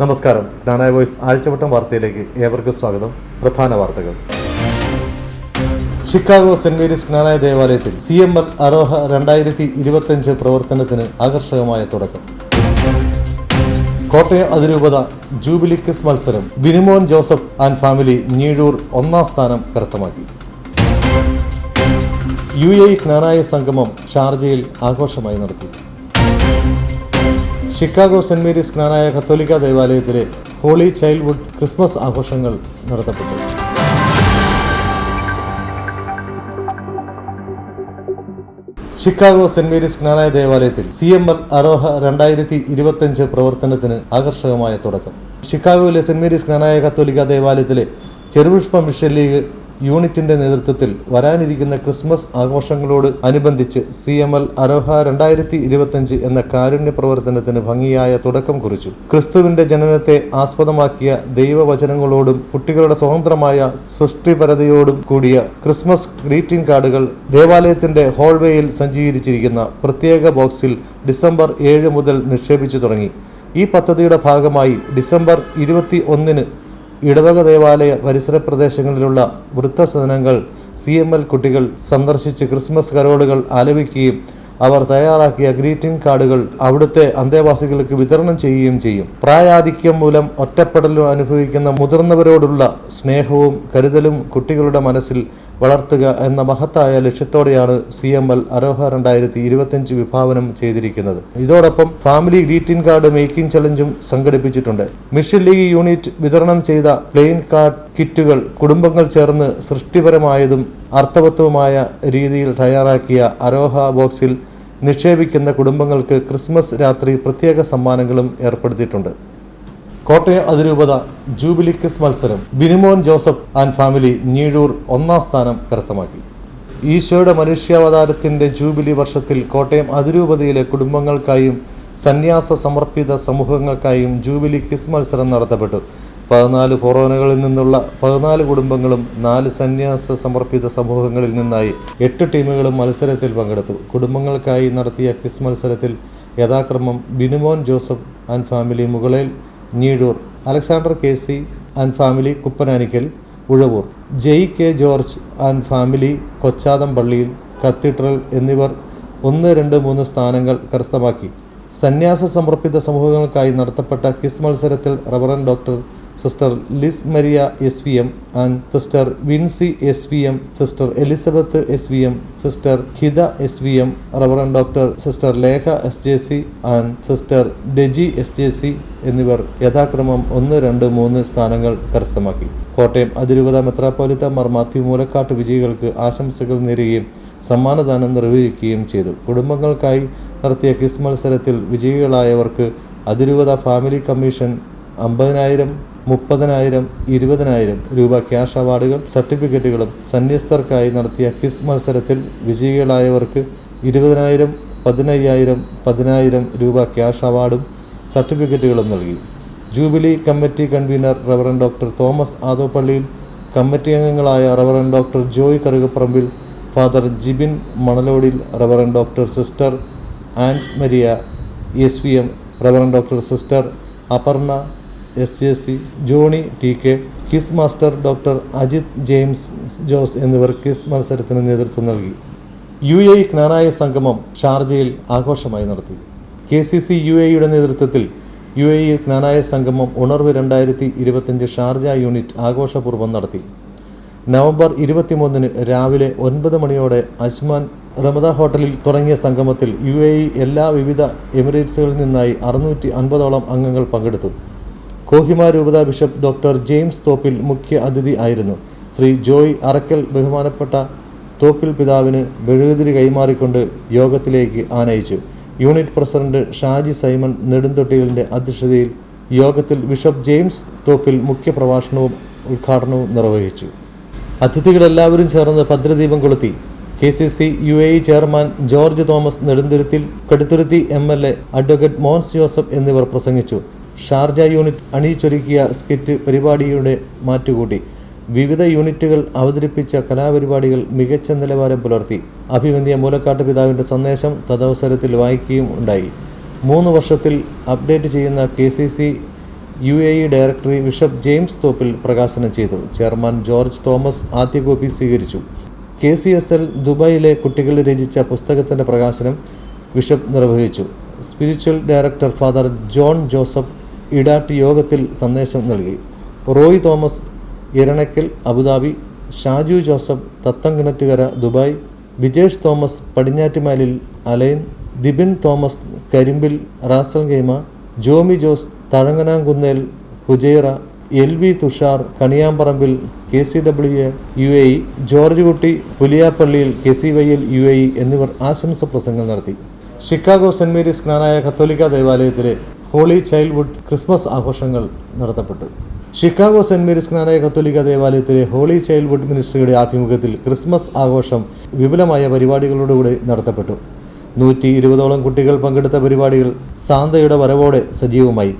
നമസ്കാരം. ജ്ഞാനായ വോയ്സ് ആഴ്ചവട്ടം വാർത്തയിലേക്ക് ഏവർക്കും സ്വാഗതം. പ്രധാന വാർത്തകൾ. ഷിക്കാഗോ സെന്റ് മേരീസ് ജ്ഞാനായ ദേവാലയത്തിൽ സി എം എൽ അരോഹ രണ്ടായിരത്തി ഇരുപത്തിയഞ്ച് പ്രവർത്തനത്തിന് ആകർഷകമായ തുടക്കം. കോട്ടയം അതിരൂപത ജൂബിലി ക്വിസ് മത്സരം Binimon Joseph and family Njeezhoor ഒന്നാം സ്ഥാനം കരസ്ഥമാക്കി. യു എ ജ്ഞാനായ സംഗമം ഷാർജയിൽ ആഘോഷമായി നടത്തി. ഷിക്കാഗോ സെന്റ് മേരീസ് ക്നാനായ കത്തോലിക്ക ദേവാലയത്തിലെ ഹോളി ചൈൽഡ്ഹുഡ് ക്രിസ്മസ് ആഘോഷങ്ങൾ നടത്തപ്പെട്ടു. ഷിക്കാഗോ സെന്റ് മേരീസ് ക്നാനായ ദേവാലയത്തിൽ സി എം എൽ അരോഹ രണ്ടായിരത്തി ഇരുപത്തിയഞ്ച് പ്രവർത്തനത്തിന് ആകർഷകമായ തുടക്കം. ഷിക്കാഗോയിലെ സെന്റ് മേരീസ് ക്നാനായ കത്തോലിക്ക ദേവാലയത്തിലെ ചെറുപുഷ്പ മിഷൻ ലീഗ് യൂണിറ്റിന്റെ നേതൃത്വത്തിൽ വരാനിരിക്കുന്ന ക്രിസ്മസ് ആഘോഷങ്ങളോട് അനുബന്ധിച്ച് സി എം എൽ അരോഹ രണ്ടായിരത്തി ഇരുപത്തിയഞ്ച് എന്ന കാരുണ്യ പ്രവർത്തനത്തിന് ഭംഗിയായ തുടക്കം കുറിച്ചു. ക്രിസ്തുവിന്റെ ജനനത്തെ ആസ്പദമാക്കിയ ദൈവവചനങ്ങളോടും കുട്ടികളുടെ സ്വതന്ത്രമായ സൃഷ്ടിപരതയോടും കൂടിയ ക്രിസ്മസ് ഗ്രീറ്റിംഗ് കാർഡുകൾ ദേവാലയത്തിന്റെ ഹോൾവേയിൽ സജ്ജീകരിച്ചിരിക്കുന്ന പ്രത്യേക ബോക്സിൽ ഡിസംബർ ഏഴ് മുതൽ നിക്ഷേപിച്ചു തുടങ്ങി. ഈ പദ്ധതിയുടെ ഭാഗമായി ഡിസംബർ ഇരുപത്തി ഒന്നിന് ഇടവക ദേവാലയ പരിസര പ്രദേശങ്ങളിലുള്ള വൃദ്ധസദനങ്ങൾ സി എം എൽ കുട്ടികൾ സന്ദർശിച്ച് ക്രിസ്മസ് കരോടുകൾ ആലപിക്കുകയും അവർ തയ്യാറാക്കിയ ഗ്രീറ്റിംഗ് കാർഡുകൾ അവിടുത്തെ അന്തേവാസികൾക്ക് വിതരണം ചെയ്യുകയും ചെയ്യും. പ്രായാധിക്യം മൂലം ഒറ്റപ്പെടലും അനുഭവിക്കുന്ന മുതിർന്നവരോടുള്ള സ്നേഹവും കരുതലും കുട്ടികളുടെ മനസ്സിൽ വളർത്തുക എന്ന മഹത്തായ ലക്ഷ്യത്തോടെയാണ് സി എം എൽ അരോഹ രണ്ടായിരത്തി ഇരുപത്തിയഞ്ച് വിഭാവനം ചെയ്തിരിക്കുന്നത്. ഇതോടൊപ്പം ഫാമിലി ഗ്രീറ്റിംഗ് കാർഡ് മേക്കിംഗ് ചലഞ്ചും സംഘടിപ്പിച്ചിട്ടുണ്ട്. മിഷൻ ലീഗ് യൂണിറ്റ് വിതരണം ചെയ്ത പ്ലെയിൻ കാർഡ് കിറ്റുകൾ കുടുംബങ്ങൾ ചേർന്ന് സൃഷ്ടിപരമായതും അർത്ഥവത്വമായ രീതിയിൽ തയ്യാറാക്കിയ അരോഹ ബോക്സിൽ നിക്ഷേപിക്കുന്ന കുടുംബങ്ങൾക്ക് ക്രിസ്മസ് രാത്രി പ്രത്യേക സമ്മാനങ്ങളും ഏർപ്പെടുത്തിയിട്ടുണ്ട്. കോട്ടയം അതിരൂപത ജൂബിലി ക്വിസ് മത്സരം Binimon Joseph and family Njeezhoor ഒന്നാം സ്ഥാനം കരസ്ഥമാക്കി. ഈശോയുടെ മനുഷ്യാവതാരത്തിന്റെ ജൂബിലി വർഷത്തിൽ കോട്ടയം അതിരൂപതയിലെ കുടുംബങ്ങൾക്കായും സന്യാസ സമർപ്പിത സമൂഹങ്ങൾക്കായും ജൂബിലി ക്വിസ് മത്സരം നടത്തപ്പെട്ടു. പതിനാല് ഫൊറോനകളിൽ നിന്നുള്ള പതിനാല് കുടുംബങ്ങളും നാല് സന്യാസ സമർപ്പിത സമൂഹങ്ങളിൽ നിന്നായി എട്ട് ടീമുകളും മത്സരത്തിൽ പങ്കെടുത്തു. കുടുംബങ്ങൾക്കായി നടത്തിയ ക്വിസ് മത്സരത്തിൽ യഥാക്രമം Binumon Joseph and family Mukalel Njeezhoor Alexander K C and family Kuppananickal Uzhavoor. Jay K George and family Kochadam പള്ളിയിൽ കത്തീഡ്രൽ എന്നിവർ ഒന്ന് രണ്ട് മൂന്ന് സ്ഥാനങ്ങൾ കരസ്ഥമാക്കി. സന്യാസ സമർപ്പിത സമൂഹങ്ങൾക്കായി നടത്തപ്പെട്ട ക്വിസ് മത്സരത്തിൽ Reverend doctor sister Lis Maria S V M and sister Vincy S V M sister Elizabeth S V M sister Khida S V M Reverend doctor sister Lekha S J C and sister Deji S J C എന്നിവർ യഥാക്രമം ഒന്ന് രണ്ട് മൂന്ന് സ്ഥാനങ്ങൾ കരസ്ഥമാക്കി. കോട്ടയം അതിരൂപത മെത്രാപ്പോലിത്ത മാർ മാത്യു മൂലക്കാട്ട് വിജയികൾക്ക് ആശംസകൾ നേരുകയും സമ്മാനദാനം നിർവഹിക്കുകയും ചെയ്തു. കുടുംബങ്ങൾക്കായി നടത്തിയ ക്വിസ് മത്സരത്തിൽ വിജയികളായവർക്ക് അതിരൂപത ഫാമിലി കമ്മീഷൻ അമ്പതിനായിരം മുപ്പതിനായിരം ഇരുപതിനായിരം രൂപ ക്യാഷ് അവാർഡുകൾ സർട്ടിഫിക്കറ്റുകളും സന്യസ്തർക്കായി നടത്തിയ ക്വിസ് മത്സരത്തിൽ വിജയികളായവർക്ക് ഇരുപതിനായിരം പതിനയ്യായിരം പതിനായിരം രൂപ ക്യാഷ് അവാർഡും സർട്ടിഫിക്കറ്റുകളും നൽകി. Jubilee committee convener Reverend doctor Thomas Adoppalliyil committee അംഗങ്ങളായ Reverend doctor Joy Karukaparambil father Jibin Manalodil Reverend doctor sister Ans Maria S V M Reverend doctor sister Aparna S J C Johnny T K quiz master doctor Ajith James Jose എന്നിവർ quiz മത്സരത്തിന് നേതൃത്വം നൽകി. U A ജ്ഞാനായ സംഗമം ഷാർജയിൽ ആഘോഷമായി നടത്തി. K C C U എയുടെ നേതൃത്വത്തിൽ യു എ ജ്ഞാനായ സംഗമം ഉണർവ് രണ്ടായിരത്തി ഇരുപത്തിയഞ്ച് ഷാർജ യൂണിറ്റ് ആഘോഷപൂർവം നടത്തി. നവംബർ ഇരുപത്തിമൂന്നിന് രാവിലെ ഒൻപത് മണിയോടെ അജ്മാൻ റമദ ഹോട്ടലിൽ തുടങ്ങിയ സംഗമത്തിൽ യു എല്ലാ വിവിധ എമിറേറ്റ്സുകളിൽ നിന്നായി അറുന്നൂറ്റി അൻപതോളം അംഗങ്ങൾ പങ്കെടുത്തു. കോഹിമ രൂപത ബിഷപ്പ് ഡോക്ടർ ജെയിംസ് തോപ്പിൽ മുഖ്യ അതിഥി ആയിരുന്നു. ശ്രീ ജോയ് അറക്കൽ ബഹുമാനപ്പെട്ട തോപ്പിൽ പിതാവിന് മെഴുകുതിരി കൈമാറിക്കൊണ്ട് യോഗത്തിലേക്ക് ആനയിച്ചു. യൂണിറ്റ് പ്രസിഡന്റ് ഷാജി സൈമൺ നെടുന്തൊട്ടിലിന്റെ അധ്യക്ഷതയിൽ യോഗത്തിൽ ബിഷപ്പ് ജെയിംസ് തോപ്പിൽ മുഖ്യ പ്രഭാഷണവും ഉദ്ഘാടനവും നിർവഹിച്ചു. അതിഥികളെല്ലാവരും ചേർന്ന് ഭദ്രദീപം കൊളുത്തി. K C C U A E chairman George Thomas Nedunthuruthil Kaduthuruthy M L A advocate Mons Joseph എന്നിവർ പ്രസംഗിച്ചു. ഷാർജ യൂണിറ്റ് അണിയിച്ചൊരുക്കിയ സ്കിറ്റ് പരിപാടിയുടെ മാറ്റുകൂട്ടി. വിവിധ യൂണിറ്റുകൾ അവതരിപ്പിച്ച കലാപരിപാടികൾ മികച്ച നിലവാരം പുലർത്തി. അഭിമന്യ മൂലക്കാട്ട് പിതാവിന്റെ സന്ദേശം തദവസരത്തിൽ വായിക്കുകയും ഉണ്ടായി. മൂന്ന് വർഷത്തിൽ അപ്ഡേറ്റ് ചെയ്യുന്ന K C C U A E directory bishop James Thoppil പ്രകാശനം ചെയ്തു. ചെയർമാൻ ജോർജ് തോമസ് ആദ്യ കോപ്പി സ്വീകരിച്ചു. കെ സി എസ് എൽ ദുബായിലെ കുട്ടികൾ രചിച്ച പുസ്തകത്തിന്റെ പ്രകാശനം ബിഷപ്പ് നിർവഹിച്ചു. Spiritual director father John Joseph Idatt യോഗത്തിൽ സന്ദേശം നൽകി. Roy Thomas Iranakkal Abu Dhabi Shaju Joseph Thathamkinattukara Dubai Vijesh Thomas Padinjattumalil Al Ain Dibin Thomas Karimbil Ras Al Khaimah Jomy Jose Thazhanganamkunnel Fujairah L V Thushar Kaniyamparambil K C W U A E George Kutty Puliyappalliyil K C Y L U A E എന്നിവർ ആശംസ പ്രസംഗം നടത്തി. Chicago Saint Mary's Knanaya കത്തോലിക്ക ദേവാലയത്തിലെ holy childhood Christmas ആഘോഷങ്ങൾ നടത്തപ്പെട്ടു. Chicago Saint Mary's Knanaya കത്തോലിക്ക ദേവാലയത്തിലെ ഹോളി ചൈൽഡ്ഹുഡ് മിനിസ്ട്രിയുടെ ആഭിമുഖ്യത്തിൽ ക്രിസ്മസ് ആഘോഷം വിപുലമായ പരിപാടികളോടുകൂടി നടത്തപ്പെട്ടു. നൂറ്റി ഇരുപതോളം കുട്ടികൾ പങ്കെടുത്ത പരിപാടികൾ സാന്തയുടെ വരവോടെ സജീവമായി.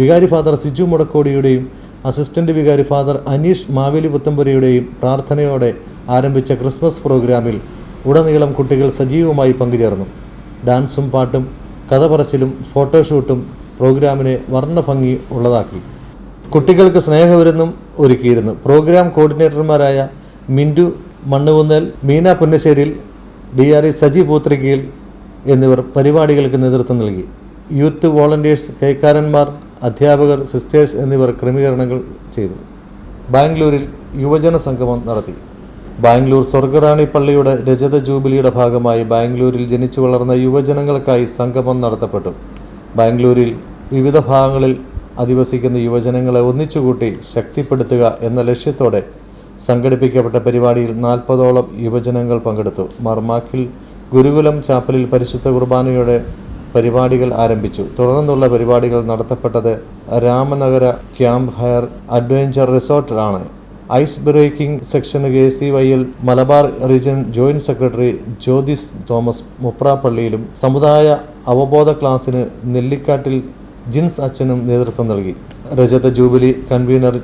വികാരി ഫാദർ സിജു മുടക്കോടിയുടെയും അസിസ്റ്റന്റ് വികാരി ഫാദർ അനീഷ് മാവേലി പുത്തമ്പുരയുടെയും പ്രാർത്ഥനയോടെ ആരംഭിച്ച ക്രിസ്മസ് പ്രോഗ്രാമിൽ ഉടനീളം കുട്ടികൾ സജീവമായി പങ്കുചേർന്നു. ഡാൻസും പാട്ടും കഥ പറച്ചിലും ഫോട്ടോഷൂട്ടും പ്രോഗ്രാമിനെ വർണഭംഗി ഉള്ളതാക്കി. കുട്ടികൾക്ക് സ്നേഹവിരുന്നും ഒരുക്കിയിരുന്നു. Program കോർഡിനേറ്റർമാരായ Mintu Mannukunnel Meena Punnasseril D R E Saji Poothrikayil എന്നിവർ പരിപാടികൾക്ക് നേതൃത്വം നൽകി. യൂത്ത് വോളണ്ടിയേഴ്സ് കൈക്കാരന്മാർ അധ്യാപകർ സിസ്റ്റേഴ്സ് എന്നിവർ ക്രമീകരണങ്ങൾ ചെയ്തു. ബാംഗ്ലൂരിൽ യുവജന സംഗമം നടത്തി. ബാംഗ്ലൂർ സ്വർഗറാണി പള്ളിയുടെ രജത ജൂബിലിയുടെ ഭാഗമായി ബാംഗ്ലൂരിൽ ജനിച്ചു വളർന്ന യുവജനങ്ങൾക്കായി സംഗമം നടത്തപ്പെട്ടു. ബാംഗ്ലൂരിൽ വിവിധ ഭാഗങ്ങളിൽ അധിവസിക്കുന്ന യുവജനങ്ങളെ ഒന്നിച്ചുകൂട്ടി ശക്തിപ്പെടുത്തുക എന്ന ലക്ഷ്യത്തോടെ സംഘടിപ്പിക്കപ്പെട്ട പരിപാടിയിൽ നാൽപ്പതോളം യുവജനങ്ങൾ പങ്കെടുത്തു. മർമാക്കിൽ ഗുരുകുലം ചാപ്പലിൽ പരിശുദ്ധ കുർബാനയുടെ പരിപാടികൾ ആരംഭിച്ചു. തുടർന്നുള്ള പരിപാടികൾ നടത്തപ്പെട്ടത് രാമനഗര ക്യാമ്പ് ഹയർ അഡ്വഞ്ചർ റിസോർട്ടിലാണ്. ഐസ് ബ്രേക്കിംഗ് സെക്ഷന് K C Y L Malabar region joint secretary Jyothis Thomas മുപ്രാപ്പള്ളിയിലും സമുദായ അവബോധ ക്ലാസ്സിന് നെല്ലിക്കാട്ടിൽ ജിൻസ് അച്ഛനും നേതൃത്വം നൽകി. രജത ജൂബിലി കൺവീനർ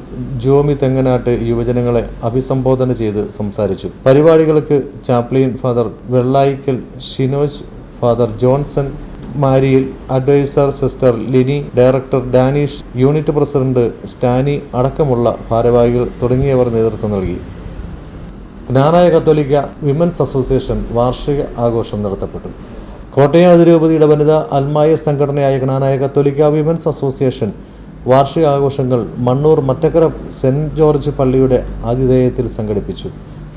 ജോമി തെങ്ങനാട്ട് യുവജനങ്ങളെ അഭിസംബോധന ചെയ്ത് സംസാരിച്ചു. പരിപാടികൾക്ക് chaplain father Vellayikkal Shinoj father Johnson Mariyil adviser sister Lini director Danish unit president Stani അടക്കമുള്ള ഭാരവാഹികൾ തുടങ്ങിയവർ നേതൃത്വം നൽകി. ജ്ഞാനായ കത്തോലിക്ക വിമൻസ് അസോസിയേഷൻ വാർഷിക ആഘോഷം നടത്തപ്പെട്ടു. കോട്ടയം അതിരൂപതിയുടെ വനിത അൽമായ സംഘടനയായ ജ്ഞാനായ കത്തോലിക്ക വിമൻസ് അസോസിയേഷൻ വാർഷിക ആഘോഷങ്ങൾ മണ്ണൂർ മറ്റക്കര സെന്റ് ജോർജ് പള്ളിയുടെ ആതിഥേയത്തിൽ സംഘടിപ്പിച്ചു.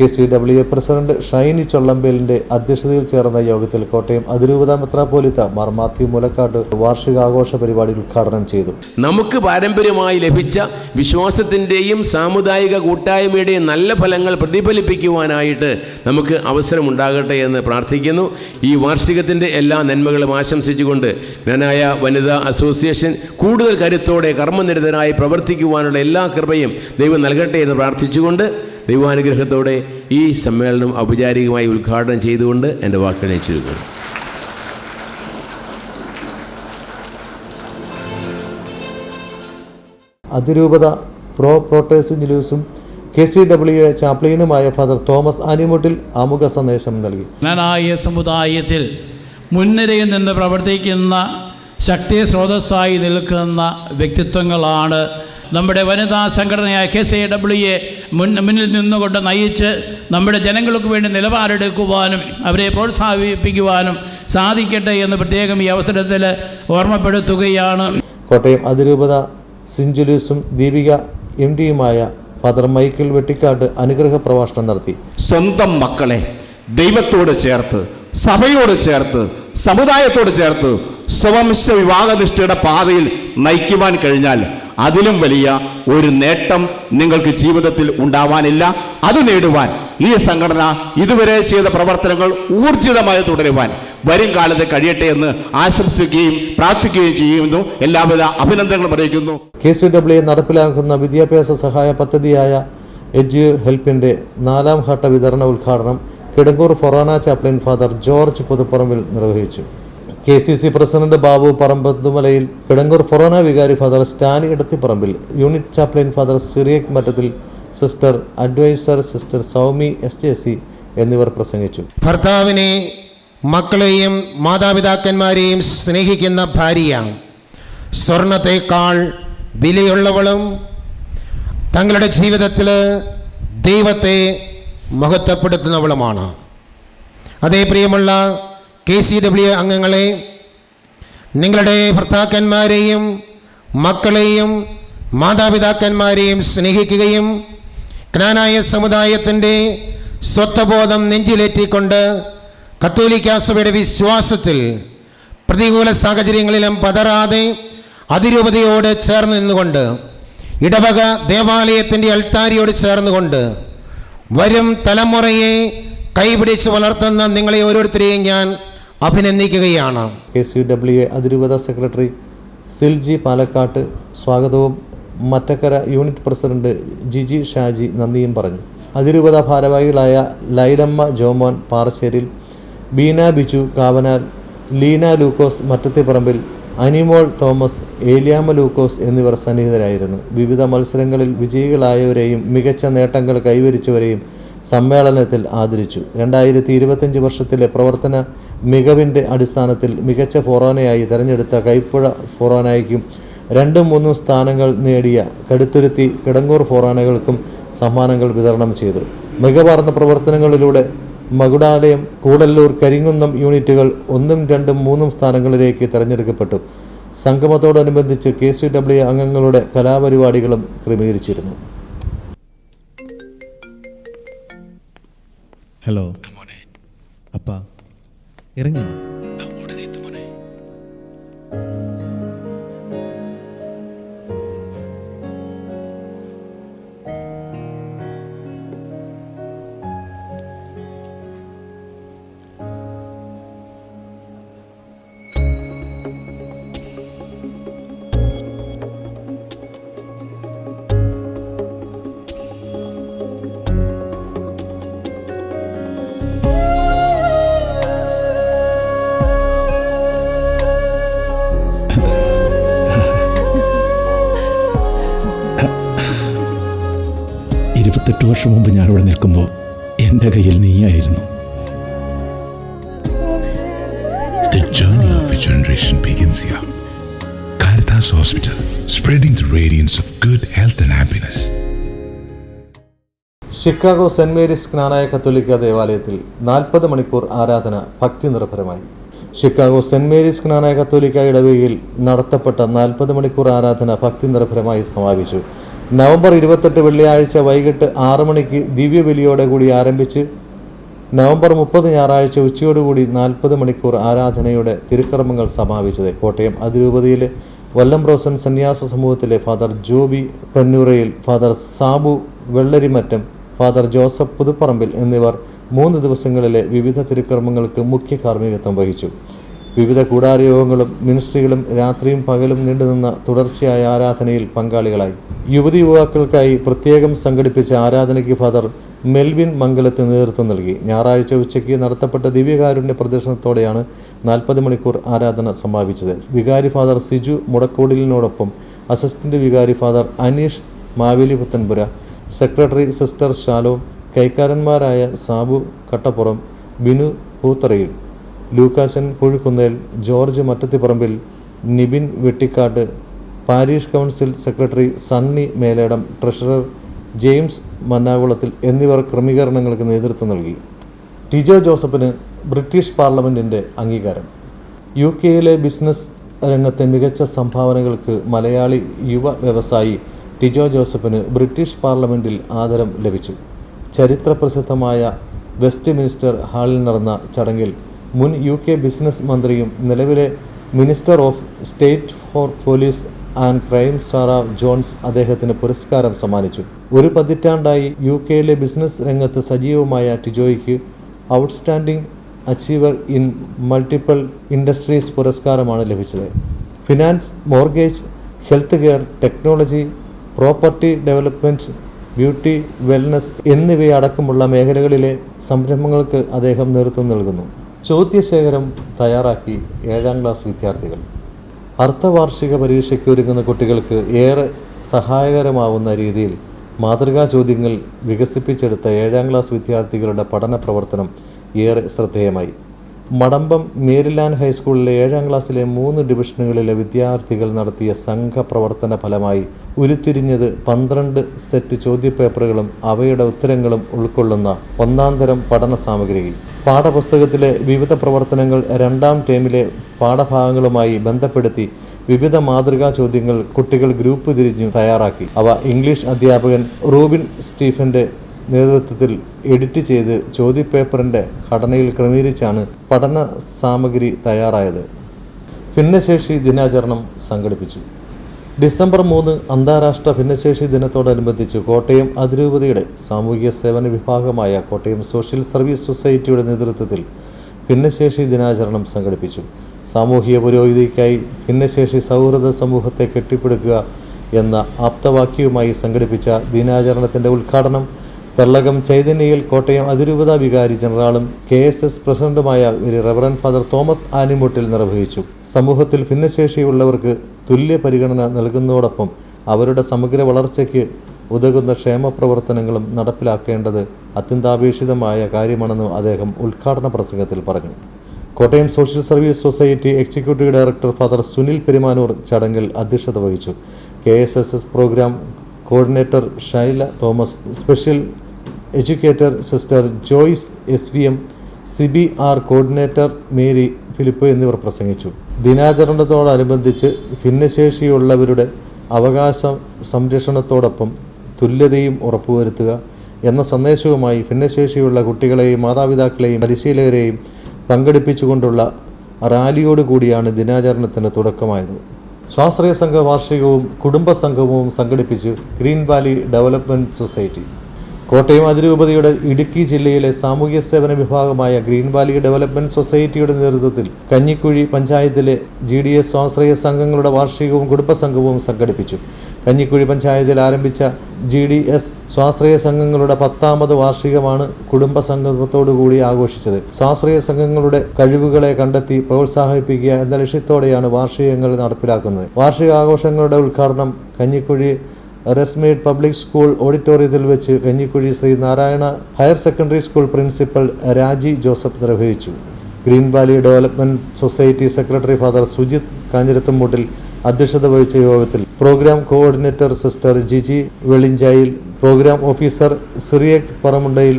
K C W A president Shiny ചൊള്ളമ്പേലിന്റെ അധ്യക്ഷതയിൽ ചേർന്ന യോഗത്തിൽ കോട്ടയം അതിരൂപത മെത്രാപോലിത്ത മാർ മാത്യു മുലക്കാട്ട് വാർഷികാഘോഷ പരിപാടി ഉദ്ഘാടനം ചെയ്തു. നമുക്ക് പാരമ്പര്യമായി ലഭിച്ച വിശ്വാസത്തിന്റെയും സാമുദായിക കൂട്ടായ്മയുടെയും നല്ല ഫലങ്ങൾ പ്രതിഫലിപ്പിക്കുവാനായിട്ട് നമുക്ക് അവസരമുണ്ടാകട്ടെ എന്ന് പ്രാർത്ഥിക്കുന്നു. ഈ വാർഷികത്തിന്റെ എല്ലാ നന്മകളും ആശംസിച്ചുകൊണ്ട് ഞാനായ വനിതാ അസോസിയേഷൻ കൂടുതൽ കരുത്തോടെ കർമ്മനിരതരായി പ്രവർത്തിക്കുവാനുള്ള എല്ലാ കൃപയും ദൈവം നൽകട്ടെ എന്ന് പ്രാർത്ഥിച്ചുകൊണ്ട് ദൈവാനുഗ്രഹത്തോടെ ഈ സമ്മേളനം ഔപചാരികമായി ഉദ്ഘാടനം ചെയ്തുകൊണ്ട് എന്റെ വാക്കുകൾ ചുരുക്കുന്നു. അതിരൂപത പ്രോ പ്രോട്ടേസ് ജിലൂസും കെ സി ഡബ്ല്യു എ ചാപ്ലിയനുമായ ഫാദർ തോമസ് ആനിമുട്ടിൽ ആമുഖ സന്ദേശം നൽകി. ജനായ സമുദായത്തിൽ മുൻനിരയിൽ നിന്ന് പ്രവർത്തിക്കുന്ന ശക്തി സ്രോതസ്സായി നിൽക്കുന്ന വ്യക്തിത്വങ്ങളാണ് നമ്മുടെ വനിതാ സംഘടനയായ കെ സി ഡബ്ല്യു എ മുൻ മുന്നിൽ നിന്നുകൊണ്ട് നയിച്ച് നമ്മുടെ ജനങ്ങൾക്ക് വേണ്ടി നിലപാടെടുക്കുവാനും അവരെ പ്രോത്സാഹിപ്പിക്കുവാനും സാധിക്കട്ടെ എന്ന് പ്രത്യേകം ഈ അവസരത്തിൽ ഓർമ്മപ്പെടുത്തുകയാണ്. കോട്ടയം അതിരൂപത സിഞ്ചുലൂസും ദീപിക എം ഡിയുമായ ഫാദർ മൈക്കിൾ വെട്ടിക്കാട്ട് അനുഗ്രഹ പ്രഭാഷണം നടത്തി. സ്വന്തം മക്കളെ ദൈവത്തോട് ചേർത്ത് സഭയോട് ചേർത്ത് സമുദായത്തോട് ചേർത്ത് സ്വവംശ വിവാഹനിഷ്ഠയുടെ പാതയിൽ നയിക്കുവാൻ കഴിഞ്ഞാൽ അതിലും വലിയ ഒരു നേട്ടം നിങ്ങൾക്ക് ജീവിതത്തിൽ ഉണ്ടാവാനില്ല. അത് നേടുവാൻ ഈ സംഘടന ഇതുവരെ ചെയ്ത പ്രവർത്തനങ്ങൾ ഊർജിതമായി തുടരുവാൻ വരും കാലത്ത് കഴിയട്ടെ എന്ന് ആശംസിക്കുകയും പ്രാർത്ഥിക്കുകയും ചെയ്യുന്നു. എല്ലാവിധ അഭിനന്ദനങ്ങളും അറിയിക്കുന്നു. കെ സി ഡബ്ല്യു നടപ്പിലാക്കുന്ന വിദ്യാഭ്യാസ സഹായ പദ്ധതിയായ എജ്യു ഹെൽപ്പിന്റെ നാലാം ഘട്ട വിതരണ ഉദ്ഘാടനം Kidangoor forane chaplain father George Puthuparambil നിർവഹിച്ചു. K C C president Babu Parambathumalayil Kidangoor forane വികാരി father Stani Edathiparambil unit chaplain father Cyriac Mattathil sister adviser sister Soumi S J C എന്നിവർ പ്രസംഗിച്ചു. ഭർത്താവിനെ മക്കളെയും മാതാപിതാക്കന്മാരെയും സ്നേഹിക്കുന്ന ഭാര്യ സ്വർണത്തേക്കാൾ വിലയുള്ളവളും തങ്ങളുടെ ജീവിതത്തിൽ ദൈവത്തെ മഹത്വപ്പെടുത്തുന്നവളുമാണ്. അതേ പ്രിയമുള്ള കെ സി ഡബ്ല്യു അംഗങ്ങളെ നിങ്ങളുടെ ഭർത്താക്കന്മാരെയും മക്കളെയും മാതാപിതാക്കന്മാരെയും സ്നേഹിക്കുകയും ജ്ഞാനായ സമുദായത്തിന്റെ സ്വത്വബോധം നെഞ്ചിലേറ്റിക്കൊണ്ട് കത്തോലിക്ക സഭയുടെ വിശ്വാസത്തിൽ പ്രതികൂല സാഹചര്യങ്ങളിലും പതറാതെ അതിരൂപതയോട് ചേർന്ന് നിന്നുകൊണ്ട് ഇടവക ദേവാലയത്തിന്റെ അൾത്താരിയോട് ചേർന്നുകൊണ്ട് വരും തലമുറയെ കൈപിടിച്ച് വളർത്തുന്ന നിങ്ങളെ ഓരോരുത്തരെയും ഞാൻ അഭിനന്ദിക്കുകയാണ്. കെ സി ഡബ്ല്യു എ അതിരൂപത സെക്രട്ടറി സിൽജി പാലക്കാട്ട് സ്വാഗതവും മറ്റക്കര യൂണിറ്റ് പ്രസിഡന്റ് ജിജി ഷാജി നന്ദിയും പറഞ്ഞു. അതിരൂപത ഭാരവാഹികളായ ലൈലമ്മ ജോമോൻ പാറശ്ശേരിൽ ബീന ബിജു കാവനാൽ ലീന ലൂക്കോസ് മറ്റത്തിപ്പറമ്പിൽ അനിമോൾ തോമസ് ഏലിയാമ ലൂക്കോസ് എന്നിവർ സന്നിഹിതരായിരുന്നു. വിവിധ മത്സരങ്ങളിൽ വിജയികളായവരെയും മികച്ച നേട്ടങ്ങൾ കൈവരിച്ചവരെയും സമ്മേളനത്തിൽ ആദരിച്ചു. രണ്ടായിരത്തി വർഷത്തിലെ പ്രവർത്തന മികവിന്റെ അടിസ്ഥാനത്തിൽ മികച്ച ഫൊറോനയായി തെരഞ്ഞെടുത്ത കൈപ്പുഴ ഫൊറോനയ്ക്കും രണ്ടും മൂന്നും സ്ഥാനങ്ങൾ നേടിയ കടുത്തുരുത്തി കിടങ്ങൂർ ഫൊറോനകൾക്കും സമ്മാനങ്ങൾ വിതരണം ചെയ്തു. മികവാർന്ന പ്രവർത്തനങ്ങളിലൂടെ മകുടാലയം കൂടല്ലൂർ കരിങ്കുന്നം യൂണിറ്റുകൾ ഒന്നും രണ്ടും മൂന്നും സ്ഥാനങ്ങളിലേക്ക് തിരഞ്ഞെടുക്കപ്പെട്ടു. സംഗമത്തോടനുബന്ധിച്ച് കെ സി ഡബ്ല്യു അംഗങ്ങളുടെ കലാപരിപാടികളും ക്രമീകരിച്ചിരുന്നു. ഹലോ അപ്പ. ഇറങ്ങി വർഷം മുമ്പ് ഞാനിവിടെ നിൽക്കുമ്പോൾ എന്റെ കയ്യിൽ നീയായിരുന്നു The journey of a generation begins here. Caritas Hospital, spreading the radiance of good health and happiness. Chicago Saint Mary's Knanaya കത്തോലിക്ക ദേവാലയത്തിൽ നാൽപ്പത് മണിക്കൂർ ആരാധന ഭക്തി നിർഭരമായി ഷിക്കാഗോ സെന്റ് മേരീസ് ജ്ഞാനായ കത്തോലിക്ക ഇടവകയിൽ നടത്തപ്പെട്ട നാൽപ്പത് മണിക്കൂർ ആരാധന ഭക്തി നിർഭരമായി സമാപിച്ചു നവംബർ ഇരുപത്തെട്ട് വെള്ളിയാഴ്ച വൈകിട്ട് ആറ് മണിക്ക് ദിവ്യബലിയോടെ കൂടി ആരംഭിച്ച് നവംബർ മുപ്പത് ഞായറാഴ്ച ഉച്ചയോടുകൂടി നാൽപ്പത് മണിക്കൂർ ആരാധനയുടെ തിരുക്കർമ്മങ്ങൾ സമാപിച്ചത്. കോട്ടയം അതിരൂപതയിലെ വല്ലംറോസൻ സന്യാസ സമൂഹത്തിലെ father Joby Pannurayil father Sabu Vellarimattam father Joseph Puthuparambil എന്നിവർ മൂന്ന് ദിവസങ്ങളിലെ വിവിധ തിരുക്കർമ്മങ്ങൾക്ക് മുഖ്യ കാർമ്മികത്വം വഹിച്ചു. വിവിധ കൂടാരയോഗങ്ങളും മിനിസ്ട്രികളും രാത്രിയും പകലും നീണ്ടുനിന്ന തുടർച്ചയായ ആരാധനയിൽ പങ്കാളികളായി. യുവതി യുവാക്കൾക്കായി പ്രത്യേകം സംഘടിപ്പിച്ച ആരാധനയ്ക്ക് ഫാദർ മെൽവിൻ മംഗലത്ത് നേതൃത്വം നൽകി. ഞായറാഴ്ച ഉച്ചയ്ക്ക് നടത്തപ്പെട്ട ദിവ്യകാരുണ്യ പ്രദർശനത്തോടെയാണ് നാൽപ്പത് മണിക്കൂർ ആരാധന സമാപിച്ചത്. വികാരി ഫാദർ സിജു മുടക്കോടിലിനോടൊപ്പം അസിസ്റ്റന്റ് വികാരി father Aneesh Maveli Puthenpura secretary sister Shalo കൈക്കാരന്മാരായ Sabu Kattappuram Binu Poothrayil Lukachan Puzhukkunnel George Mattathiparambil Nibin Vettikkattu parish council secretary Sunny Meledam treasurer James Mannakulathil എന്നിവർ ക്രമീകരണങ്ങൾക്ക് നേതൃത്വം നൽകി. ടിജോ ജോസഫിന് ബ്രിട്ടീഷ് പാർലമെന്റിന്റെ അംഗീകാരം. യു കെയിലെ ബിസിനസ് രംഗത്തെ മികച്ച സംഭാവനകൾക്ക് മലയാളി യുവ വ്യവസായി ടിജോ ജോസഫിന് ബ്രിട്ടീഷ് പാർലമെന്റിൽ ആദരം ലഭിച്ചു. ചരിത്രപ്രസിദ്ധമായ വെസ്റ്റ് മിനിസ്റ്റർ ഹാളിൽ നടന്ന ചടങ്ങിൽ മുൻ യു കെ ബിസിനസ് മന്ത്രിയും നിലവിലെ minister of state for police and crime Sarah Jones അദ്ദേഹത്തിന് പുരസ്കാരം സമ്മാനിച്ചു. ഒരു പതിറ്റാണ്ടായി യു കെയിലെ ബിസിനസ് രംഗത്ത് സജീവമായ ടിജോയ്ക്ക് outstanding achiever in multiple industries പുരസ്കാരമാണ് ലഭിച്ചത്. Finance mortgage health care technology property development beauty wellness എന്നിവയടക്കമുള്ള മേഖലകളിലെ സംരംഭങ്ങൾക്ക് അദ്ദേഹം നേതൃത്വം നൽകുന്നു. ചോദ്യശേഖരം തയ്യാറാക്കി ഏഴാം ക്ലാസ് വിദ്യാർത്ഥികൾ. അർദ്ധവാർഷിക പരീക്ഷയ്ക്ക് ഒരുങ്ങുന്ന കുട്ടികൾക്ക് ഏറെ സഹായകരമാവുന്ന രീതിയിൽ മാതൃകാ ചോദ്യങ്ങൾ വികസിപ്പിച്ചെടുത്ത ഏഴാം ക്ലാസ് വിദ്യാർത്ഥികളുടെ പഠന പ്രവർത്തനം ഏറെ ശ്രദ്ധേയമായി. മടമ്പം മേരിലാൻഡ് ഹൈസ്കൂളിലെ ഏഴാം ക്ലാസ്സിലെ മൂന്ന് ഡിവിഷനുകളിലെ വിദ്യാർത്ഥികൾ നടത്തിയ സംഘപ്രവർത്തന ഫലമായി ഉരുത്തിരിഞ്ഞത് പന്ത്രണ്ട് സെറ്റ് ചോദ്യപേപ്പറുകളും അവയുടെ ഉത്തരങ്ങളും ഉൾക്കൊള്ളുന്ന ഒന്നാം തരം പഠന സാമഗ്രി പാഠപുസ്തകത്തിലെ വിവിധ പ്രവർത്തനങ്ങൾ രണ്ടാം ടേമിലെ പാഠഭാഗങ്ങളുമായി ബന്ധപ്പെടുത്തി വിവിധ മാതൃകാ ചോദ്യങ്ങൾ കുട്ടികൾ ഗ്രൂപ്പ് തിരിഞ്ഞു തയ്യാറാക്കി. അവ ഇംഗ്ലീഷ് അധ്യാപകൻ റൂബിൻ സ്റ്റീഫന്റെ നേതൃത്വത്തിൽ എഡിറ്റ് ചെയ്ത് ചോദ്യപേപ്പറിന്റെ ഘടനയിൽ ക്രമീകരിച്ചാണ് പഠന സാമഗ്രി തയ്യാറായത്. ഭിന്നശേഷി ദിനാചരണം സംഘടിപ്പിച്ചു. ഡിസംബർ മൂന്ന് അന്താരാഷ്ട്ര ഭിന്നശേഷി ദിനത്തോടനുബന്ധിച്ച് കോട്ടയം അതിരൂപതയുടെ സാമൂഹിക സേവന വിഭാഗമായ കോട്ടയം സോഷ്യൽ സർവീസ് സൊസൈറ്റിയുടെ നേതൃത്വത്തിൽ ഭിന്നശേഷി ദിനാചരണം സംഘടിപ്പിച്ചു. സാമൂഹിക പുരോഗതിക്കായി ഭിന്നശേഷി സൗഹൃദ സമൂഹത്തെ കെട്ടിപ്പടുക്കുക എന്ന ആപ്തവാക്യവുമായി സംഘടിപ്പിച്ച ദിനാചരണത്തിന്റെ ഉദ്ഘാടനം തെള്ളകം ചൈതന്യയിൽ കോട്ടയം അതിരൂപത വികാരി ജനറാളും കെ എസ് എസ് പ്രസിഡന്റുമായ റവറൻ ഫാദർ തോമസ് ആനിമുട്ടിൽ നിർവഹിച്ചു. സമൂഹത്തിൽ ഭിന്നശേഷിയുള്ളവർക്ക് തുല്യ പരിഗണന നൽകുന്നതോടൊപ്പം അവരുടെ സമഗ്ര വളർച്ചയ്ക്ക് ഉതകുന്ന ക്ഷേമ പ്രവർത്തനങ്ങളും നടപ്പിലാക്കേണ്ടത് അത്യന്താപേക്ഷിതമായ കാര്യമാണെന്ന് അദ്ദേഹം ഉദ്ഘാടന പ്രസംഗത്തിൽ പറഞ്ഞു. Kottayam social service society executive director father Sunil Perumanoor ചടങ്ങിൽ അധ്യക്ഷത വഹിച്ചു. K S S S program coordinator Shaila Thomas special educator sister Joyce S V M C B R coordinator Mary Philip എന്നിവർ പ്രസംഗിച്ചു. ദിനാചരണത്തോടനുബന്ധിച്ച് ഭിന്നശേഷിയുള്ളവരുടെ അവകാശ സംരക്ഷണത്തോടൊപ്പം തുല്യതയും ഉറപ്പുവരുത്തുക എന്ന സന്ദേശവുമായി ഭിന്നശേഷിയുള്ള കുട്ടികളെയും മാതാപിതാക്കളെയും പരിശീലകരെയും പങ്കെടുപ്പിച്ചുകൊണ്ടുള്ള റാലിയോടുകൂടിയാണ് ദിനാചരണത്തിന് തുടക്കമായത്. സ്വാശ്രയ സംഘ വാർഷികവും കുടുംബ സംഘവും സംഘടിപ്പിച്ചു green valley development society. Kottayam അതിരൂപതയുടെ ഇടുക്കി ജില്ലയിലെ സാമൂഹ്യ സേവന വിഭാഗമായ ഗ്രീൻ വാലി ഡെവലപ്മെന്റ് സൊസൈറ്റിയുടെ നേതൃത്വത്തിൽ കഞ്ഞിക്കുഴി പഞ്ചായത്തിലെ ജി ഡി എസ് സ്വാശ്രയ സംഘങ്ങളുടെ വാർഷികവും കുടുംബ സംഘവും സംഘടിപ്പിച്ചു. കഞ്ഞിക്കുഴി പഞ്ചായത്തിൽ ആരംഭിച്ച ജി ഡി എസ് സ്വാശ്രയ സംഘങ്ങളുടെ പത്താമത് വാർഷികമാണ് കുടുംബ സംഗമത്തോടുകൂടി ആഘോഷിച്ചത്. സ്വാശ്രയ സംഘങ്ങളുടെ കഴിവുകളെ കണ്ടെത്തി പ്രോത്സാഹിപ്പിക്കുക എന്ന ലക്ഷ്യത്തോടെയാണ് വാർഷികങ്ങൾ നടപ്പിലാക്കുന്നത്. വാർഷിക ആഘോഷങ്ങളുടെ ഉദ്ഘാടനം കഞ്ഞിക്കുഴി റെസ്മേഡ് പബ്ലിക് സ്കൂൾ ഓഡിറ്റോറിയത്തിൽ വെച്ച് Kanjikuzhi Sree Narayana higher secondary school principal Raji Joseph നിർവഹിച്ചു. Green valley development society secretary father Sujith Kanjirathummoottil അധ്യക്ഷത വഹിച്ച യോഗത്തിൽ program coordinator sister Jiji Velinchayil program officer Cyriac Paramundayil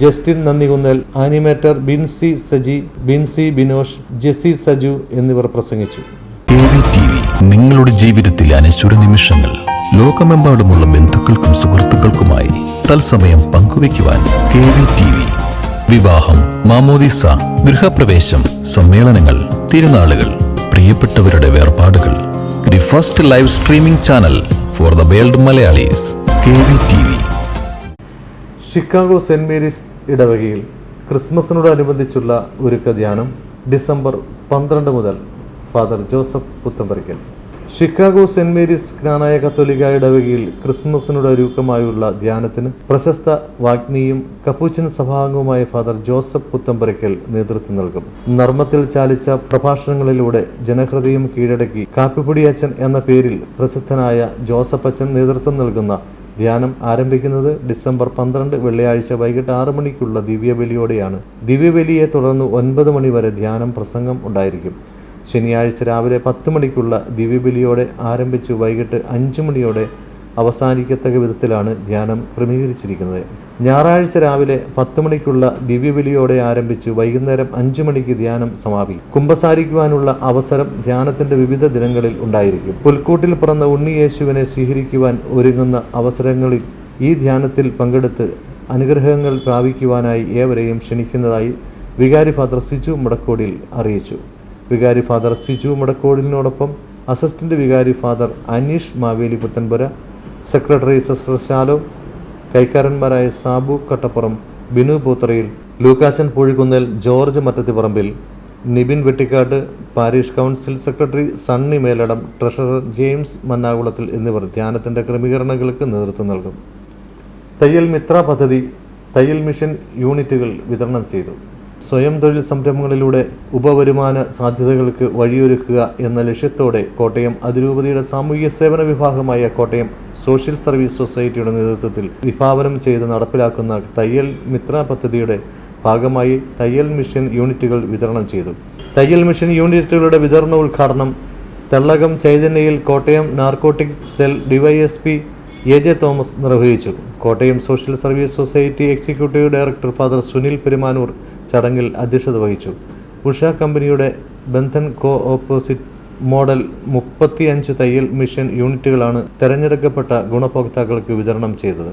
Justin Nandikunnel animator Binsy Saji Binsy Binosh Jessy Saju എന്നിവർ പ്രസംഗിച്ചു. നിങ്ങളുടെ ജീവിതത്തിലെ അനശ്വര നിമിഷങ്ങൾ ലോകമെമ്പാടുമുള്ള ബന്ധുക്കൾക്കും സുഹൃത്തുക്കൾക്കുമായി തത്സമയം പങ്കുവയ്ക്കുവാൻ കെ വി ടി വി വിവാഹം മാമോദിസ ഗൃഹപ്രവേശം സമ്മേളനങ്ങൾ തിരുനാളുകൾ. പ്രിയപ്പെട്ടവരുടെ വേർപാടുകൾ. The first live streaming channel for the world Malayalees K V T V Chicago Saint Mary's ഇടവകയിൽ ക്രിസ്മസിനോടനുബന്ധിച്ചുള്ള ഒരുക്ക ധ്യാനം ഡിസംബർ പന്ത്രണ്ട് മുതൽ father Joseph Puthamparikkal. Chicago Saint Mary's Knanaya കത്തോലിക്ക ഇടവകയിൽ ക്രിസ്മസിനോടൊരുക്കമായുള്ള ധ്യാനത്തിന് പ്രശസ്ത വാഗ്മിയും കപ്പൂച്ചൻ സഭാംഗവുമായ ഫാദർ ജോസഫ് പുത്തമ്പരയ്ക്കൽ നേതൃത്വം നൽകും. നർമ്മത്തിൽ ചാലിച്ച പ്രഭാഷണങ്ങളിലൂടെ ജനഹൃദയം കീഴടക്കി കാപ്പിപ്പൊടി അച്ഛൻ എന്ന പേരിൽ പ്രസിദ്ധനായ ജോസഫ് അച്ഛൻ നേതൃത്വം നൽകുന്ന ധ്യാനം ആരംഭിക്കുന്നത് ഡിസംബർ പന്ത്രണ്ട് വെള്ളിയാഴ്ച വൈകിട്ട് ആറ് മണിക്കുള്ള ദിവ്യബലിയോടെയാണ്. ദിവ്യബലിയെ തുടർന്ന് ഒൻപത് മണി വരെ ധ്യാനം പ്രസംഗം ഉണ്ടായിരിക്കും. ശനിയാഴ്ച രാവിലെ പത്ത് മണിക്കുള്ള ദിവ്യബലിയോടെ ആരംഭിച്ച് വൈകിട്ട് അഞ്ച് മണിയോടെ അവസാനിക്കത്തക്ക വിധത്തിലാണ് ധ്യാനം ക്രമീകരിച്ചിരിക്കുന്നത്. ഞായറാഴ്ച രാവിലെ പത്ത് മണിക്കുള്ള ദിവ്യബലിയോടെ ആരംഭിച്ച് വൈകുന്നേരം അഞ്ചു മണിക്ക് ധ്യാനം സമാപിക്കും. കുമ്പസാരിക്കുവാനുള്ള അവസരം ധ്യാനത്തിന്റെ വിവിധ ദിനങ്ങളിൽ ഉണ്ടായിരിക്കും. പുൽക്കൂട്ടിൽ പിറന്ന ഉണ്ണി യേശുവിനെ സ്വീകരിക്കുവാൻ ഒരുങ്ങുന്ന അവസരങ്ങളിൽ ഈ ധ്യാനത്തിൽ പങ്കെടുത്ത് അനുഗ്രഹങ്ങൾ പ്രാപിക്കുവാനായി ഏവരെയും ക്ഷണിക്കുന്നതായി വികാരി ഫാദർ സിജു മുടക്കോടിൽ അറിയിച്ചു. വികാരി ഫാദർ സിജു മുടക്കോടിലിനോടൊപ്പം അസിസ്റ്റന്റ് വികാരി father Aneesh Maveli Puthenpura secretary sister Shalo കൈക്കാരന്മാരായ Sabu Kattappuram Binu Pootharayil Lukachan Poozhikunnel George Mattathiparambil Nibin Vettikattu parish council secretary Sunny Meladam treasurer James Mannakulathil എന്നിവർ ധ്യാനത്തിന്റെ ക്രമീകരണങ്ങൾക്ക് നേതൃത്വം നൽകും. തയ്യൽ മിത്ര പദ്ധതി തയ്യൽ മിഷൻ യൂണിറ്റുകൾ വിതരണം ചെയ്തു. സ്വയം തൊഴിൽ സംരംഭങ്ങളിലൂടെ ഉപവരുമാന സാധ്യതകൾക്ക് വഴിയൊരുക്കുക എന്ന ലക്ഷ്യത്തോടെ കോട്ടയം അതിരൂപതയുടെ സാമൂഹ്യ സേവന വിഭാഗമായ കോട്ടയം സോഷ്യൽ സർവീസ് സൊസൈറ്റിയുടെ നേതൃത്വത്തിൽ വിഭാവനം ചെയ്ത് നടപ്പിലാക്കുന്ന തയ്യൽ മിത്ര പദ്ധതിയുടെ ഭാഗമായി തയ്യൽ മിഷൻ യൂണിറ്റുകൾ വിതരണം ചെയ്തു. തയ്യൽ മിഷൻ യൂണിറ്റുകളുടെ വിതരണ ഉദ്ഘാടനം Thellakam ചൈതന്യയിൽ Kottayam narcotic cell DYSP A J Thomas നിർവഹിച്ചു. Kottayam social service society executive director father Sunil Perumanoor ചടങ്ങിൽ അധ്യക്ഷത വഹിച്ചു. ഉഷ കമ്പനിയുടെ ബന്ധൻ കോ ഓപ്പോസിറ്റ് മോഡൽ മുപ്പത്തിയഞ്ച് തയ്യൽ മിഷൻ യൂണിറ്റുകളാണ് തെരഞ്ഞെടുക്കപ്പെട്ട ഗുണഭോക്താക്കൾക്ക് വിതരണം ചെയ്തത്.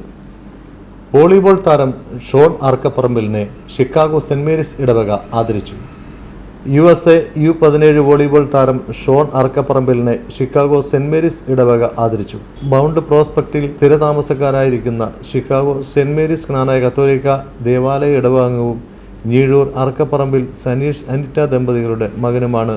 വോളിബോൾ താരം ഷോൺ ആർക്കപ്പറമ്പിലിനെ ഷിക്കാഗോ സെന്റ് മേരീസ് ഇടവക ആദരിച്ചു. യു എസ് എ യു പതിനേഴ് വോളിബോൾ താരം ഷോൺ അർക്കപ്പറമ്പിലിനെ ഷിക്കാഗോ സെന്റ് മേരീസ് ഇടവക ആദരിച്ചു. ബൗണ്ട് പ്രോസ്പെക്റ്റിൽ സ്ഥിരതാമസക്കാരായിരിക്കുന്ന ഷിക്കാഗോ സെന്റ് മേരീസ് ക്നാനായ കത്തോലിക്ക ദേവാലയ ഇടവകവും ഞീഴൂർ അർക്കപ്പറമ്പിൽ സനീഷ് അനിറ്റ ദമ്പതികളുടെ മകനുമാണ്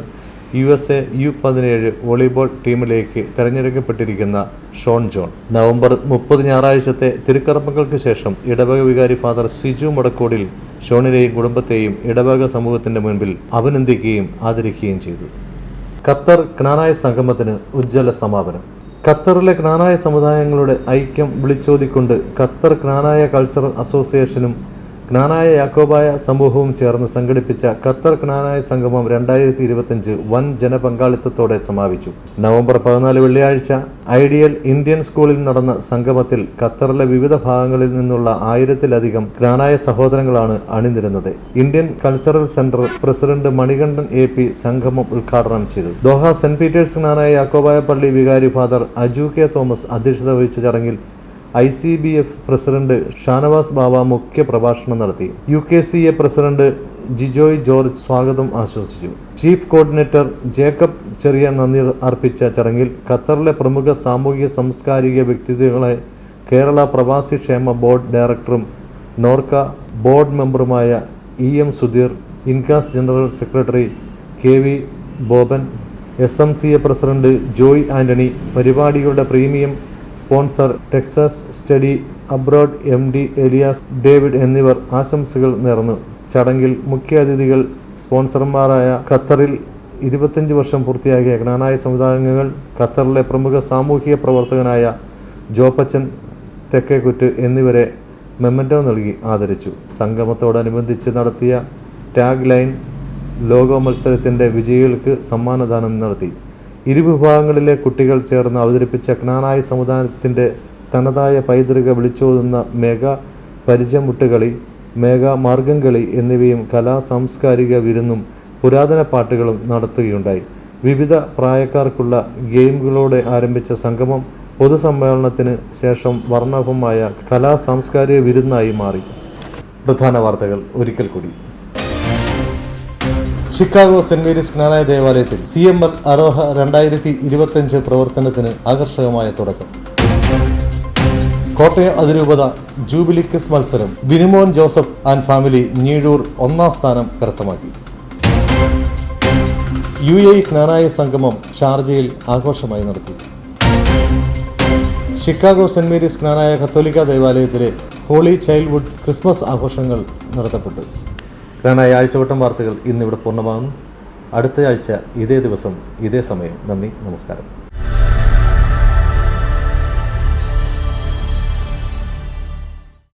യു എസ് എ യു പതിനേഴ് വോളിബോൾ ടീമിലേക്ക് തെരഞ്ഞെടുക്കപ്പെട്ടിരിക്കുന്ന ഷോൺ ജോൺ. നവംബർ മുപ്പത് ഞായറാഴ്ചത്തെ തിരുക്കർമ്മങ്ങൾക്ക് ശേഷം ഇടവക വികാരി ഫാദർ സിജു മുടക്കോടിൽ ഷോണിനെയും കുടുംബത്തെയും ഇടവക സമൂഹത്തിന്റെ മുൻപിൽ അഭിനന്ദിക്കുകയും ആദരിക്കുകയും ചെയ്തു. ഖത്തർ ക്നാനായ സംഗമത്തിന് ഉജ്ജ്വല സമാപനം. ഖത്തറിലെ ക്നാനായ സമുദായങ്ങളുടെ ഐക്യം വിളിച്ചോതിക്കൊണ്ട് ഖത്തർ ക്നാനായ കൾച്ചറൽ അസോസിയേഷനും ജ്ഞാനായ യാക്കോബായ സമൂഹവും ചേർന്ന് സംഘടിപ്പിച്ച ഖത്തർ ക്നാനായ സംഗമം രണ്ടായിരത്തി ഇരുപത്തിയഞ്ച് വൻ ജനപങ്കാളിത്തത്തോടെ സമാപിച്ചു. നവംബർ പതിനാല് വെള്ളിയാഴ്ച ഐഡിയൽ ഇന്ത്യൻ സ്കൂളിൽ നടന്ന സംഗമത്തിൽ ഖത്തറിലെ വിവിധ ഭാഗങ്ങളിൽ നിന്നുള്ള ആയിരത്തിലധികം ജ്ഞാനായ സഹോദരങ്ങളാണ് അണിനിരുന്നത്. Indian cultural centre president Manikandan A P സംഗമം ഉദ്ഘാടനം ചെയ്തു. Doha Saint Peter's Knanaya Yakobaya പള്ളി വികാരി ഫാദർ അജു കെ തോമസ് അധ്യക്ഷത വഹിച്ച ചടങ്ങിൽ I C B F president Shanavas Baba മുഖ്യ പ്രഭാഷണം നടത്തി. U K C A president Jijoy George സ്വാഗതം ആശംസിച്ചു ചീഫ് കോർഡിനേറ്റർ ജേക്കബ് ചെറിയ നന്ദി അർപ്പിച്ച ചടങ്ങിൽ ഖത്തറിലെ പ്രമുഖ സാമൂഹിക സാംസ്കാരിക വ്യക്തിത്വങ്ങളെ കേരള പ്രവാസി ക്ഷേമ ബോർഡ് ഡയറക്ടറും Norka board മെമ്പറുമായ E M Sudheer Incas general secretary K V Boban S M C A president Joy Antony പരിപാടികളുടെ premium sponsor Texas study abroad M D Elias David എന്നിവർ ആശംസകൾ നേർന്നു. ചടങ്ങിൽ മുഖ്യ അതിഥികൾ സ്പോൺസർമാരായ ഖത്തറിൽ ഇരുപത്തഞ്ച് വർഷം പൂർത്തിയാക്കിയ ജ്ഞാനായ സമുദായങ്ങൾ ഖത്തറിലെ പ്രമുഖ സാമൂഹിക പ്രവർത്തകനായ ജോപ്പച്ചൻ തെക്കേക്കുറ്റ് എന്നിവരെ മെമ്മന്റോ നൽകി ആദരിച്ചു. സംഗമത്തോടനുബന്ധിച്ച് നടത്തിയ ടാഗ് ലൈൻ ലോഗോ മത്സരത്തിന്റെ വിജയികൾക്ക് സമ്മാനദാനം നടത്തി. ഇരുവിഭാഗങ്ങളിലെ കുട്ടികൾ ചേർന്ന് അവതരിപ്പിച്ച ക്നാനായ സമുദായത്തിന്റെ തനതായ പൈതൃക വിളിച്ചോതുന്ന മേഘ പരിചയമുട്ടുകളി മേഘ മാർഗംകളി എന്നിവയും കലാ സാംസ്കാരിക വിരുന്നും പുരാതന പാട്ടുകളും നടത്തുകയുണ്ടായി. വിവിധ പ്രായക്കാർക്കുള്ള ഗെയിമുകളോടെ ആരംഭിച്ച സംഗമം പൊതുസമ്മേളനത്തിന് ശേഷം വർണഭമായ കലാ സാംസ്കാരിക വിരുന്നായി മാറി. പ്രധാന വാർത്തകൾ ഒരിക്കൽ കൂടി. ഷിക്കാഗോ സെന്റ് മേരീസ് ജ്ഞാനായ ദേവാലയത്തിൽ സി എം എൽ അറോഹ രണ്ടായിരത്തി ഇരുപത്തിയഞ്ച് പ്രവർത്തനത്തിന് ആകർഷകമായ തുടക്കം. കോട്ടയം അതിരൂപത ജൂബിലി കിസ് മത്സരം Binimon Joseph and family Njeezhoor ഒന്നാം സ്ഥാനം കരസ്ഥമാക്കി. യു എ ജ്ഞാനായ സംഗമം ഷാർജയിൽ ആഘോഷമായി നടത്തി. ഷിക്കാഗോ സെന്റ് മേരീസ് ജ്ഞാനായ കത്തോലിക്ക ദേവാലയത്തിലെ ഹോളി ചൈൽഡ്ഹുഡ് ക്രിസ്മസ് ആഘോഷങ്ങൾ നടത്തപ്പെട്ടു. ജ്ഞാനായ ആഴ്ചവട്ടം വാർത്തകൾ ഇന്നിവിടെ പൂർണമാകുന്നു. അടുത്ത ആഴ്ച ഇതേ ദിവസം ഇതേ സമയം. നന്ദി നമസ്കാരം.